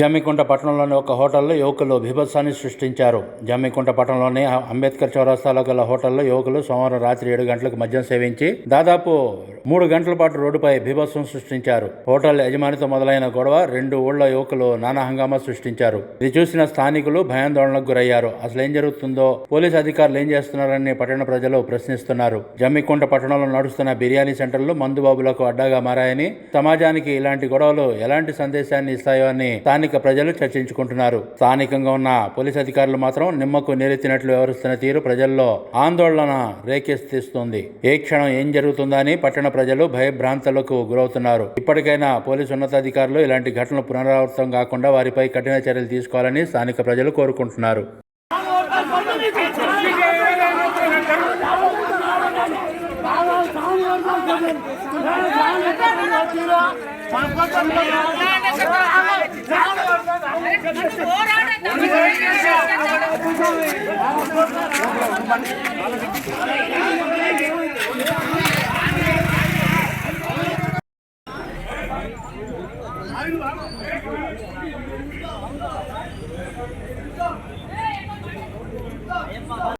జమ్మికుంట పట్టణంలోని ఒక హోటల్లో యువకులు బీభత్సాన్ని సృష్టించారు. జమ్మికుంట పట్టణంలోని అంబేద్కర్ చౌరస్తాలో గల హోటల్లో యువకులు సోమవారం రాత్రి ఏడు గంటలకు మద్యం సేవించి దాదాపు మూడు గంటల పాటు రోడ్డుపై బీభత్సం సృష్టించారు. హోటల్ యజమానితో మొదలైన గొడవ రెండు ఊళ్ళ యువకులు నానా హంగామా సృష్టించారు. ఇది చూసిన స్థానికులు భయాందోళనకు గురయ్యారు. అసలు ఏం జరుగుతుందో పోలీసు అధికారులు ఏం చేస్తున్నారని పట్టణ ప్రజలు ప్రశ్నిస్తున్నారు. జమ్మికుంట పట్టణంలో నడుస్తున్న బిర్యానీ సెంటర్లు మందుబాబులకు అడ్డాగా మారాయని సమాజానికి ఇలాంటి గొడవలు ఎలాంటి సందేశాన్ని ఇస్తాయో అని స్థానిక ప్రజలు చర్చించుకుంటున్నారు. స్థానికంగా ఉన్న పోలీస్ అధికారులు మాత్రం నిమ్మకు నీరెత్తినట్లు వ్యవహరిస్తున్న తీరు ప్రజల్లో ఆందోళన రేకెత్తిస్తుంది. ఏ క్షణం ఏం జరుగుతుందని పట్టణ ప్రజలు భయభ్రాంతులకు గురవుతున్నారు. ఇప్పటికైనా పోలీసు ఉన్నతాధికారులు ఇలాంటి ఘటనలు పునరావృతం కాకుండా వారిపై కఠిన చర్యలు తీసుకోవాలని స్థానిక ప్రజలు కోరుకుంటున్నారు. అవ్వా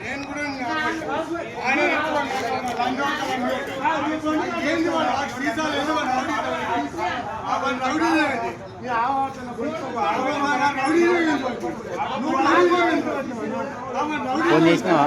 నేను కూడా ఏంది వాడు ఆ సీసాలు ఏంది వాడు రౌడీ రౌడీ ఫోన్ చేసినావా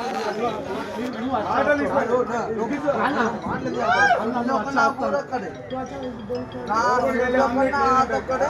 ఒక్కడే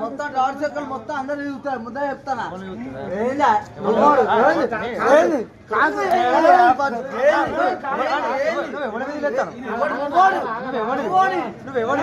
మొత్తం డాడ్ చెక్కలు మొత్తం అందరు చూస్తారు ముద్ద చెప్తానా నువ్వెవడి నువ్వెవడి